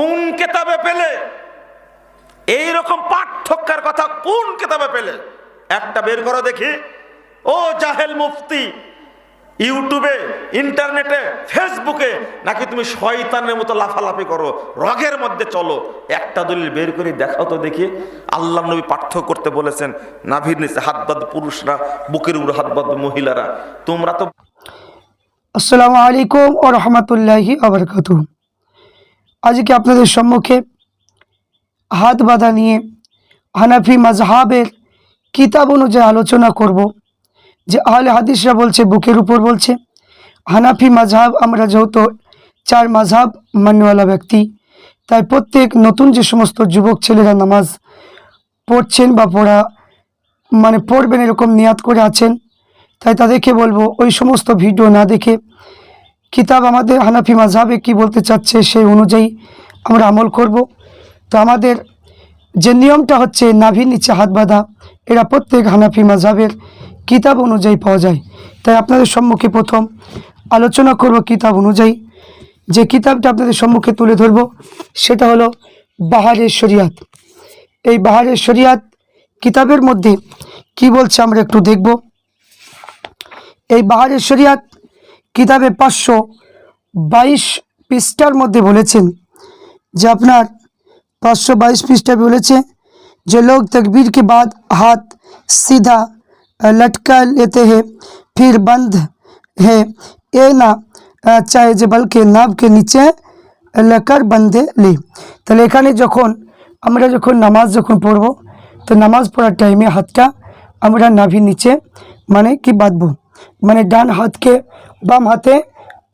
কোন কেতাবে পেলে? এই রকম পার্থক্যের কথা কোন কেতাবে পেলে? একটা বের করো দেখি। ও জাহেল মুফতি, ইউটিউবে, ইন্টারনেটে, ফেসবুকে, নাকি তুমি শয়তানের মতো লাফালাফি করো? রগের মধ্যে চলো। একটা দলিল বের করে দেখাও তো দেখি। আল্লাহ নবী পার্থক্য করতে বলেছেন, নাভির নিচে হাত বাদ পুরুষরা, বুকের উপর হাত বাদ মহিলারা। তোমরা তো আসসালামু আলাইকুম ও রহমতুল্লাহি আবরকাত আজকে আপনাদের সম্মুখে হাত বাঁধা নিয়ে হানাফি মাজহাবের কিতাব অনুযায়ী আলোচনা করব, যে আহলে হাদিসরা বলছে, বুকের উপর বলছে, হানাফি মাজহাব আমরা যেহেতু চার মাজহাব মান্যওয়ালা ব্যক্তি, তাই প্রত্যেক নতুন যে সমস্ত যুবক ছেলেরা নামাজ পড়ছেন বা পড়া মানে পড়বেন এরকম নিয়াত করে আছেন, তাই তাদেরকে বলব, ওই সমস্ত ভিডিও না দেখে কিতাব আমাদের হানাফি মাঝহাবে কি বলতে চাচ্ছে সেই অনুযায়ী আমরা আমল করব। তো আমাদের যে নিয়মটা হচ্ছে নাভির নিচে হাত বাঁধা এরা প্রত্যেক হানাফি মাঝাবের কিতাব অনুযায়ী পাওয়া যায়। তাই আপনাদের সম্মুখে প্রথম আলোচনা করব কিতাব অনুযায়ী। যে কিতাবটা আপনাদের সম্মুখে তুলে ধরব, সেটা হলো বাহারের শরিয়াত। এই বাহারের শরিয়াত কিতাবের মধ্যে কি বলছে আমরা একটু দেখব। এই বাহারের শরিয়াত কিতাবে পাঁচশো বাইশ পৃষ্ঠার মধ্যে বলেছেন যে আপনার পাঁচশো বাইশ পৃষ্ঠা বলেছে যে लोग तकबीर के बाद हाथ सीधा अ, लटका लेते हैं फिर बंद है ये ना अ, चाहे যে বলকে নাভ के नीचे লেকার বন্ধে লে তাহলে এখানে যখন আমরা যখন নামাজ যখন পড়ব তো নামাজ পড়ার টাইমে হাতটা আমরা নাভির নিচে মানে কি বাঁধবো মানে ডান হাতকে বাম হাতে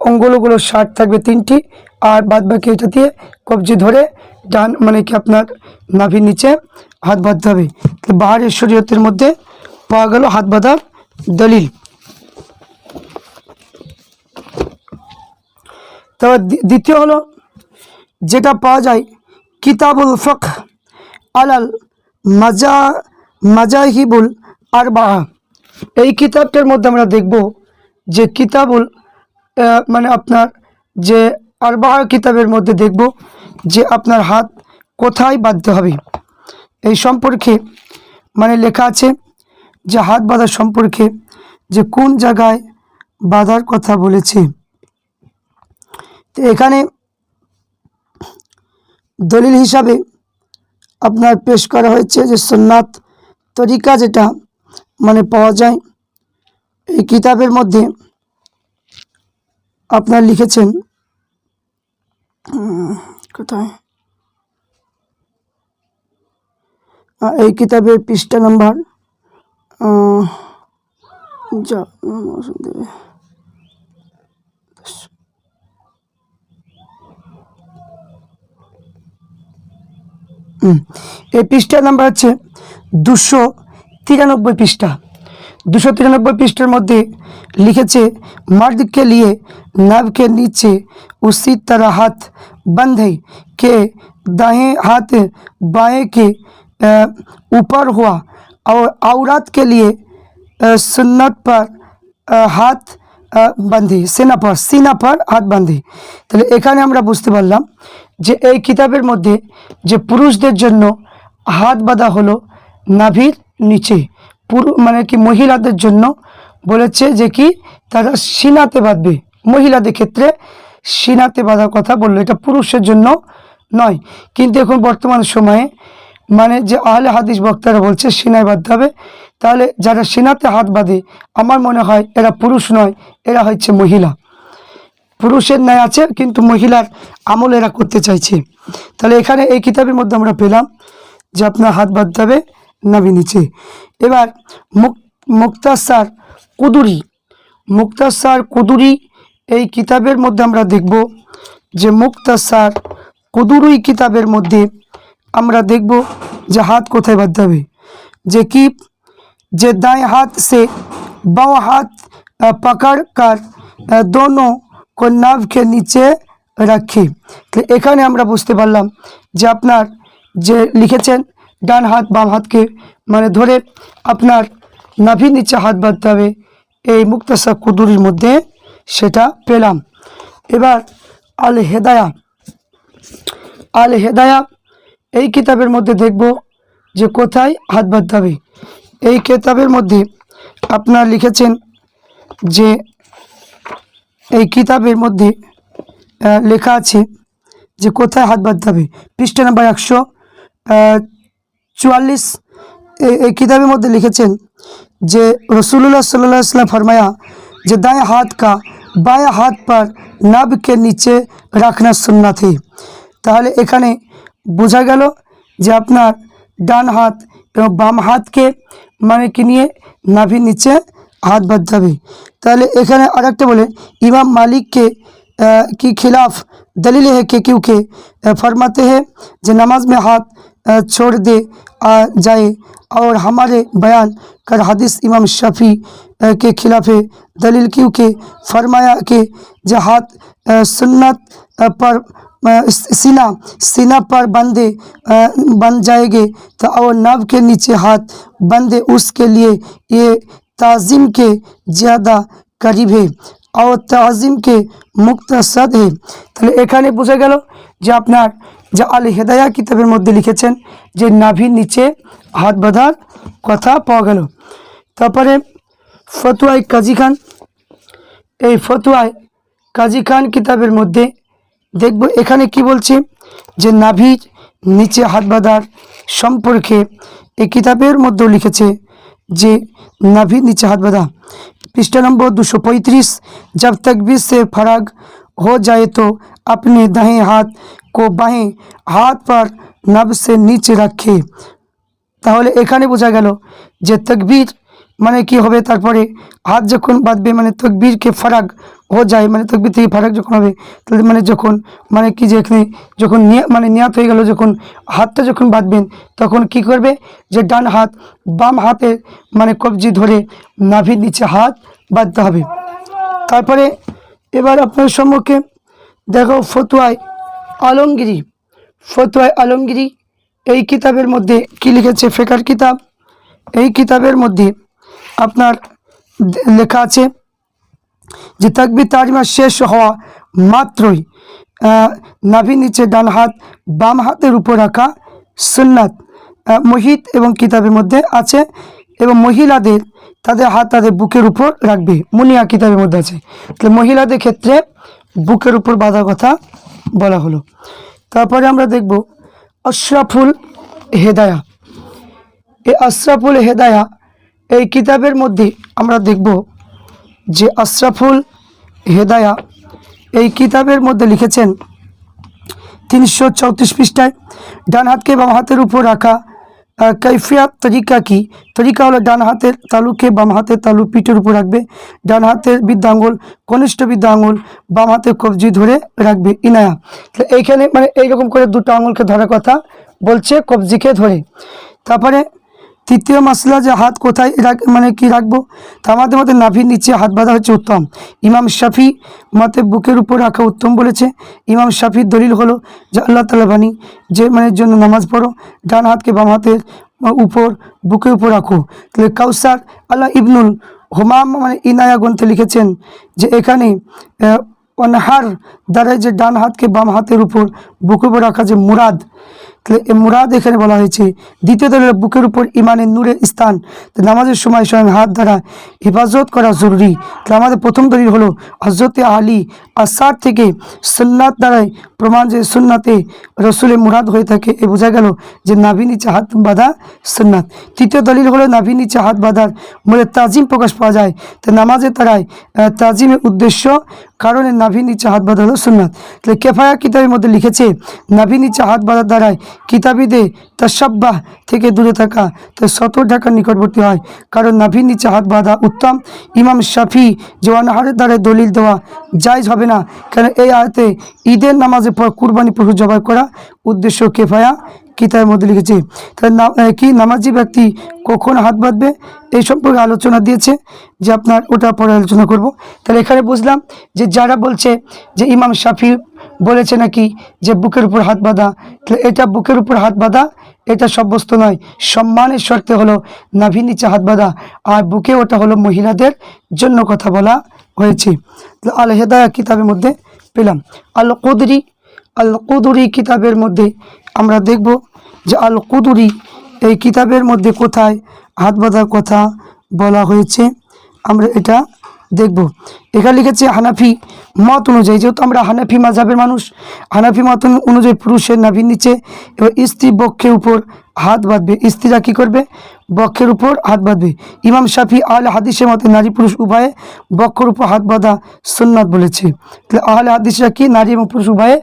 অঙ্গুলগুলো শার্ট থাকবে তিনটি, আর বাদ বাকি এটা দিয়ে কবজি ধরে ডান মানে কি আপনার নাভির নিচে হাত বাঁধতে হবে। বাহারের শরীয়তের মধ্যে পাওয়া গেল হাত বাঁধার দলিল। তবে দ্বি- দ্বিতীয় হলো, যেটা পাওয়া যায় কিতাবুল ফক আলাল মাজা, মাজাহিবুল আর বাহা এই কিতাবটার মধ্যে আমরা দেখব যে কিতাবুল মানে আপনার যে আরবাহা কিতাবের মধ্যে দেখব যে আপনার হাত কোথায় বাঁধতে হবে। এই সম্পর্কে মানে লেখা আছে যে হাত বাঁধার সম্পর্কে যে কোন জায়গায় বাঁধার কথা বলেছে। তো এখানে দলিল হিসাবে আপনার পেশ করা হয়েছে যে সুন্নাত তরিকা যেটা মানে পাওয়া যায় এই কিতাবের মধ্যে আপনার লিখেছেন কোথায়? এই কিতাবের পৃষ্ঠা নাম্বার এই পৃষ্ঠা নাম্বার হচ্ছে দুশো তিরানব্বই পৃষ্ঠা। दुशो तिरानब्बे पृष्ठर मध्य लिखे मर्द के लिए नव के नीचे उसी तरह हाथ बंद है के दाएँ हाथ बाएँ के ऊपर हुआ और औरत के लिए सुन्नत पर हाथ बंधे सेना पर सीना पर हाथ बंधे तेल एखे हमें बुझते परलम जो ये कितबर मध्य जो पुरुष हाथ बाँधा हलो नाभिर नीचे পুরু মানে কি মহিলাদের জন্য বলেছে যে কি তারা সিনাতে বাঁধবে। মহিলাদের ক্ষেত্রে সিনাতে বাঁধার কথা বলল। এটা পুরুষের জন্য নয়। কিন্তু এখন বর্তমান সময়ে মানে যে আহলে হাদিস বক্তারা বলছে সিনায় বাঁধতে হবে, তাহলে যারা সিনাতে হাত বাঁধে, আমার মনে হয় এরা পুরুষ নয়, এরা হচ্ছে মহিলা। পুরুষের ন্যায় আছে, কিন্তু মহিলার আমল এরা করতে চাইছে। তাহলে এখানে এই কিতাবের মধ্যে আমরা পেলাম যে আপনার হাত বাঁধতে হবে নাভি নিচে এবার মুক মুক্তাসার কুদুরি মুক্তাসার কুদুরি এই কিতাবের মধ্যে আমরা দেখব যে মুক্তাসার কুদুরি কিতাবের মধ্যে আমরা দেখব যে হাত কোথায় বাঁধতে হবে যে কি যে दाएं हाथ से बाव हाथ अ, पकड़ कर अ, दोनों को नाव के নিচে রাখে তো এখানে আমরা বুঝতে পারলাম যে আপনার যে লিখেছেন ডান হাত, বাম হাতকে মানে ধরে আপনার নাভির নিচে হাত বাঁধতে হবে। এই মুক্তাসা কুদুরির মধ্যে সেটা পেলাম। এবার আল হেদায়া। আল হেদায়া, এই কিতাবের মধ্যে দেখব যে কোথায় হাত বাঁধতে হবে। এই কিতাবের মধ্যে আপনারা লিখেছেন যে এই কিতাবের মধ্যে লেখা আছে যে কোথায় হাত বাঁধতে হবে। পৃষ্ঠা নাম্বার একশো চুয়াল্লিশ এই- এই কিতাবের মধ্যে লিখেছেন যে रसूलुल्लाह सल्लल्लाहु अलैहि वसल्लम फरमाया যে दाएं हाथ का बाएं हाथ पर नब के नीचे রাখনা সুন্না থি তাহলে এখানে বোঝা গেল যে আপনার ডান হাত এবং বাম হাতকে মানে কি নিয়ে নাভির নিচে हाथ বাঁধতে হবে তাহলে এখানে আরেকটা বলে ইমাম মালিককে अ, की खिलाफ दलील है कि क्योंकि अ, फरमाते हैं जो नमाज में हाथ अ, छोड़ दे, आ, जाए। और हमारे बयान कर हदीस इमाम शफी के खिलाफ है। दलील क्योंकि फरमाया कि जो हाथ सुन्नत पर सीना सीना पर बंदे बन जाएँगे। तो और नब के नीचे हाथ बंदे, उसके लिए ये ताज़ीम के ज़्यादा करीब है। और তাজিম কে মুক্তাসাদ হে তাহলে এখানে বোঝা গেল যে আপনার যে আল হেদায়া কিতাবের মধ্যে লিখেছেন যে নাভির নিচে হাত বাঁধার কথা পাওয়া গেল। তারপরে ফতুয়াই কাজী খান, এই ফতুয়ায় কাজী খান কিতাবের মধ্যে দেখব এখানে কি বলছে যে নাভির নিচে হাত বাঁধার সম্পর্কে এই কিতাবের মধ্যেও লিখেছে যে नाभि नीचे हाथ बढ़ा पृष्ठ नंबर दो सौ पैंतीस जब तकबीर से फराग हो जाए तो अपने दाएं हाथ को बाएं हाथ पर नब से नीचे रखे তাহলে এখানে বোঝা গেল যে তকবীর মানে কি হবে? তারপরে হাত যখন বাঁধবে মানে তকবীরকে ফারাক হো যায় মানে তকবীর থেকে ফারাক যখন হবে, তাহলে মানে যখন মানে কি যে এখানে যখন নিয়া- মানে নিয়াত হয়ে গেল, যখন হাতটা যখন বাঁধবেন, তখন কি করবে? যে ডান হাত বাম হাতে মানে কবজি ধরে নাভির নিচে হাত বাঁধতে হবে। তারপরে এবার আপনার সম্মুখে দেখো ফতুয়ায় আলমগিরি। ফতুয়ায় আলমগিরি, এই কিতাবের মধ্যে কি লিখেছে? ফেকার কিতাব। এই কিতাবের মধ্যে আপনার লেখা আছে যে তাকবির তাজমা শেষ হওয়া মাত্রই নাভির নিচে ডান হাত, বাম হাতের উপর রাখা সুন্নাত মহিত এবং কিতাবের মধ্যে আছে এবং মহিলাদের তাদের হাত তাদের বুকের উপর রাখবে। মুনিয়া কিতাবের মধ্যে আছে। তাহলে মহিলাদের ক্ষেত্রে বুকের উপর বাঁধার কথা বলা হলো। তারপরে আমরা দেখব আশরাফুল হেদায়া। এই আশরাফুল হেদায়া এই কিতাবের মধ্যে আমরা দেখব যে আশরাফুল হেদায়া এই কিতাবের মধ্যে লিখেছেন, তিনশো চৌত্রিশ পৃষ্ঠায়, ডান হাতকে বাম হাতের উপর রাখা কৈফিয়াত তরিকা কি? তরিকা হলো ডান হাতের তালুকে বাম হাতের তালু পিঠের উপর রাখবে, ডান হাতের বৃদ্ধাঙ্গুল, কনিষ্ঠ বৃদ্ধাঙ্গুল, বাম হাতের কবজি ধরে রাখবে, ইনায়া। এইখানে মানে এইরকম করে দুটো আঙুলকে ধরার কথা বলছে, কবজিকে ধরে। তারপরে তৃতীয় মশলা যে হাত কোথায় রাখ মানে কি রাখব? তা আমাদের মতে নাভির নিচে হাত বাঁধা হচ্ছে উত্তম। ইমাম শাফি মতে বুকের উপর রাখা উত্তম বলেছে। ইমাম শাফির দলিল হলো যে আল্লাহ তালা বাণী, যে মানে জন্য নামাজ পড়ো, ডান হাতকে বাম হাতের উপর বুকের উপর রাখো। তাহলে কাউসার আল্লাহ ইবনুল হোমাম মানে ইনায়া গ্রন্থে লিখেছেন যে এখানে অনহার দ্বারাই যে ডান হাতকে বাম হাতের উপর বুকের উপর রাখা যে মুরাদ তাহলে মুরাদ এখানে বলা হয়েছে, দ্বিতীয় দলের বুকের উপর ইমানের নূরের স্থান। নামাজের সময় স্বয়ং হাত দ্বারা হেফাজত করা জরুরি। তাহলে আমাদের প্রথম দলিল হলো হজরতে আলী আসার থেকে সুন্নাত দ্বারাই প্রমাণ যে সুন্নাতে রসুলের মুরাদ হয়ে থাকে, এ বোঝা গেল যে নাভি নিচে হাত বাঁধা সুন্নাত। তৃতীয় দলিল হলো, নাভি নিচে হাত বাঁধার মধ্যে তাজিম প্রকাশ পাওয়া যায়। তো নামাজের তারাই তাজিমের উদ্দেশ্য কারণে নাভি নিচে হাত বাঁধা হলো সুন্নাত। তাহলে কেফায়া কিতাবের মধ্যে লিখেছে, নাভি নিচে হাত বাঁধার দ্বারাই কিতাবিদে তাসাব্বাহ থেকে দূরে থাকা তো সতর ঢাকার নিকটবর্তী হয়। কারণ নাভির নিচে হাত বাঁধা উত্তম। ইমাম শাফি যে অনাহারের দ্বারা দলিল দেওয়া জায়জ হবে না। কারণ এই আয়তে ঈদের নামাজের পর কুরবানি পশু জবাই করা উদ্দেশ্য কেফায়া। কিতাবের মধ্যে লিখেছে তাহলে কি নামাজি ব্যক্তি কখন হাত বাঁধবে? এই সম্পর্কে আলোচনা দিয়েছে যে আপনার ওটা পরে আলোচনা করব। তাহলে এখানে বুঝলাম যে যারা বলছে যে ইমাম শাফি বলেছে নাকি যে বুকের উপর হাত বাঁধা, তাহলে এটা বুকের উপর হাত বাঁধা, এটা সাব্যস্ত নয়। সম্মানের শর্তে হলো নাভি নিচে হাত বাঁধা, আর বুকে ওটা হলো মহিলাদের জন্য কথা বলা হয়েছে। আল হেদায়া কিতাবের মধ্যে পেলাম। আল কদরি, আল কুদুরি কিতাবের মধ্যে আমরা দেখব যে আল কুদুরি এই কিতাবের মধ্যে কোথায় হাত বাঁধার কথা বলা হয়েছে। আমরা এটা দেখব। এখানে লিখেছে হানাফি মত অনুযায়ী, যেহেতু আমরা হানাফি মাঝাবের মানুষ, হানাফি মত অনুযায়ী পুরুষের নাভির নিচে এবার স্ত্রী বক্ষের উপর হাত বাঁধবে। স্ত্রীরা কী করবে? বক্ষের উপর হাত বাঁধবে। ইমাম শাফি আহলে হাদিসের মতে নারী পুরুষ উভয়ে বক্ষের উপর হাত বাঁধা সুন্নাত বলেছে। তাহলে আহলে হাদিসরা কি নারী এবং পুরুষ উভয়ে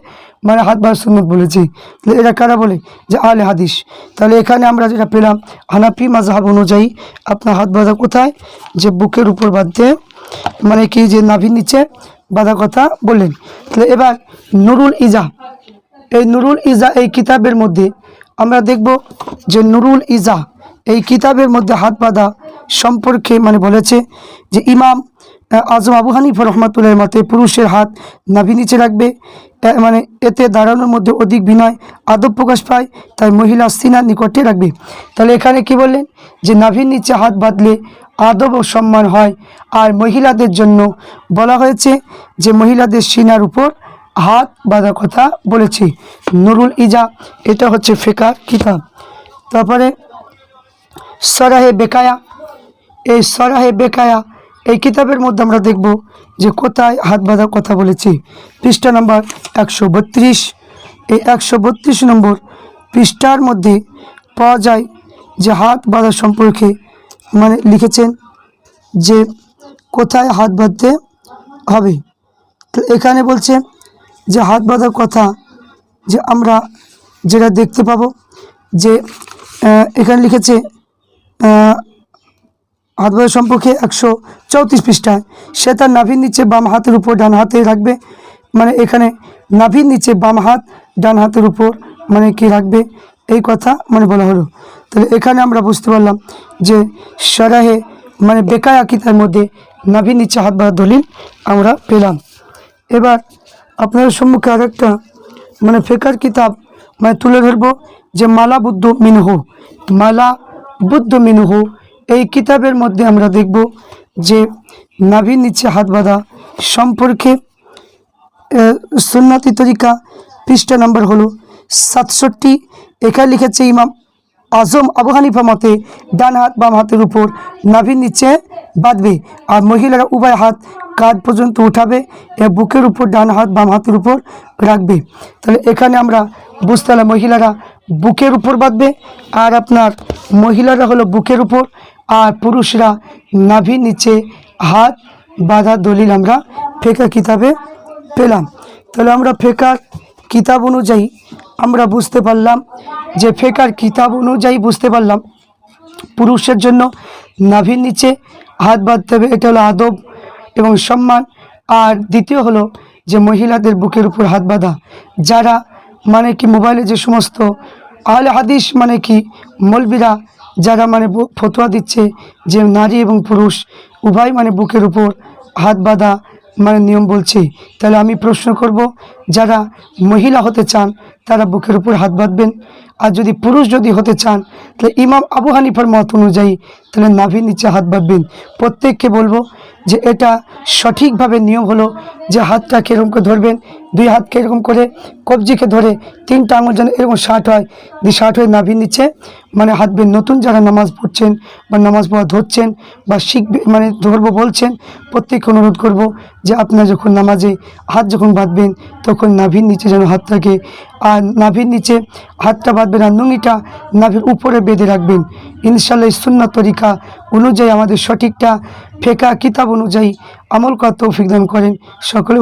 মানে হাত বাঁধা সুন্নত বলেছি। তাহলে এরা কারা বলে? যে আহলে হাদিস। তাহলে এখানে আমরা যেটা পেলাম, হানাফি মাঝহাব অনুযায়ী আপনার হাত বাঁধা কোথায়? যে বুকের উপর বাঁধতে মানে কি যে নাভির নিচে বাঁধা কথা বললেন। তাহলে এবার নুরুল ইজা। এই নুরুল ইজা এই কিতাবের মধ্যে আমরা দেখব যে নুরুল ইজা এই কিতাবের মধ্যে হাত বাঁধা সম্পর্কে মানে বলেছে যে ইমাম আজম আবু হানিফ রহমতুল্লাহ মতে পুরুষের হাত নাভি নিচে রাখবে মানে এতে দাঁড়ানোর মধ্যে অধিক বিনয়, আদব প্রকাশ পায়, তাই মহিলা সিনার নিকটে রাখবে। তাহলে এখানে কি বললেন? যে নাভির নিচে হাত বাঁধলে আদব ও সম্মান হয়, আর মহিলাদের জন্য বলা হয়েছে যে মহিলাদের সিনার উপর হাত বাঁধার কথা বলেছে। নুরুল ইজা, এটা হচ্ছে ফেকার কিতাব। তারপরে সরাহে বেকায়া, এই সরাহে বেকায়া এই কিতাবের মধ্যে আমরা দেখব যে কোথায় হাত বাঁধার কথা বলেছি। পৃষ্ঠা নম্বর একশো বত্রিশ। এই একশো বত্রিশ নম্বর পৃষ্ঠার মধ্যে পাওয়া যায় যে হাত বাঁধা সম্পর্কে মানে লিখেছেন যে কোথায় হাত বাঁধতে হবে। তো এখানে বলছে যে হাত বাঁধার কথা যে আমরা যেটা দেখতে পাবো যে এখানে লিখেছে হাত বাঁধা সম্পর্কে একশো চৌত্রিশ পৃষ্ঠায় সে তার নাভির নিচে বাম হাতের উপর ডান হাতে রাখবে। মানে এখানে নাভির নিচে বাম হাত, ডান হাতের উপর মানে কি রাখবে? এই কথা মানে বলা হলো। তাহলে এখানে আমরা বুঝতে পারলাম যে সরাহে মানে বেকায়া কিতার মধ্যে নাভির নিচে হাত বাঁধা দলিল আমরা পেলাম। এবার আপনাদের সম্মুখে আর একটা মানে ফেকার কিতাব মানে তুলে ধরবো যে, মালা বুদ্ধ মিনহ। মালা বুদ্ধ মিনহ এই কিতাবের মধ্যে আমরা দেখব যে নাভির নিচে হাত বাঁধা সম্পর্কে সুন্নতি তরিকা পৃষ্ঠা নম্বর হলো সাতষট্টি। এখানে লিখেছে ইমাম আজম আবু হানিফা মতে ডান হাত, বাম হাতের উপর নাভির নিচে বাঁধবে আর মহিলারা উভয় হাত কাঁধ পর্যন্ত উঠাবে এবং বুকের উপর ডান হাত, বাম হাতের উপর রাখবে। তাহলে এখানে আমরা বুঝতে মহিলারা বুকের উপর বাঁধবে আর আপনার মহিলারা হলো বুকের উপর পুরুষরা নাভির নিচে হাত বাঁধা দলিল আমরা ফেকা কিতাবে পেলাম। তাহলে আমরা ফেকার কিতাব অনুযায়ী আমরা বুঝতে পারলাম যে ফেকার কিতাব অনুযায়ী বুঝতে পারলাম পুরুষের জন্য নাভির নিচে হাত বাঁধতে হবে, এটা হলো আদব এবং সম্মান। আর দ্বিতীয় হলো যে মহিলাদের বুকের উপর হাত বাঁধা। যারা মানে কি মোবাইলে যে সমস্ত আহলে হাদিস মানে কি মলবিরা যারা মানে ফতোয়া দিচ্ছে যে নারী এবং পুরুষ উভয় মানে বুকের উপর হাত বাঁধা মানে নিয়ম বলছে। তাহলে আমি প্রশ্ন করব, যারা মহিলা হতে চান, তারা বুকের উপর হাত বাঁধবেন। আর যদি পুরুষ যদি হতে চান, তাহলে ইমাম আবু হানিফার মত অনুযায়ী তাহলে নাভির নিচে হাত বাঁধবেন। প্রত্যেককে বলব যে এটা সঠিকভাবে নিয়ম হলো যে হাতটা কীরকম করে ধরবেন, দুই হাতকে এরকম করে কবজিকে ধরে তিনটা আঙুল যেন এরকম শার্ট হয়, দিয়ে শার্ট হয়ে নাভির নিচে মানে হাতবেন নতুন যারা নামাজ পড়ছেন বা নামাজ পড়া ধরছেন বা শিখবে মানে ধরবো বলছেন, প্রত্যেককে অনুরোধ করব যে আপনার যখন নামাজে হাত যখন বাঁধবেন, তখন নাভির নিচে যেন হাতটাকে, আর নাভির নিচে হাতটা বাঁধবেন আর নুঙিটা নাভির উপরে বেঁধে রাখবেন। ইনশাল্লাহ এই সুন্নাত তরিকা অনুযায়ী আমাদের সঠিকটা ফেকা কিতাব অনুযায়ী আমল করার তৌফিক দান করেন। সকলে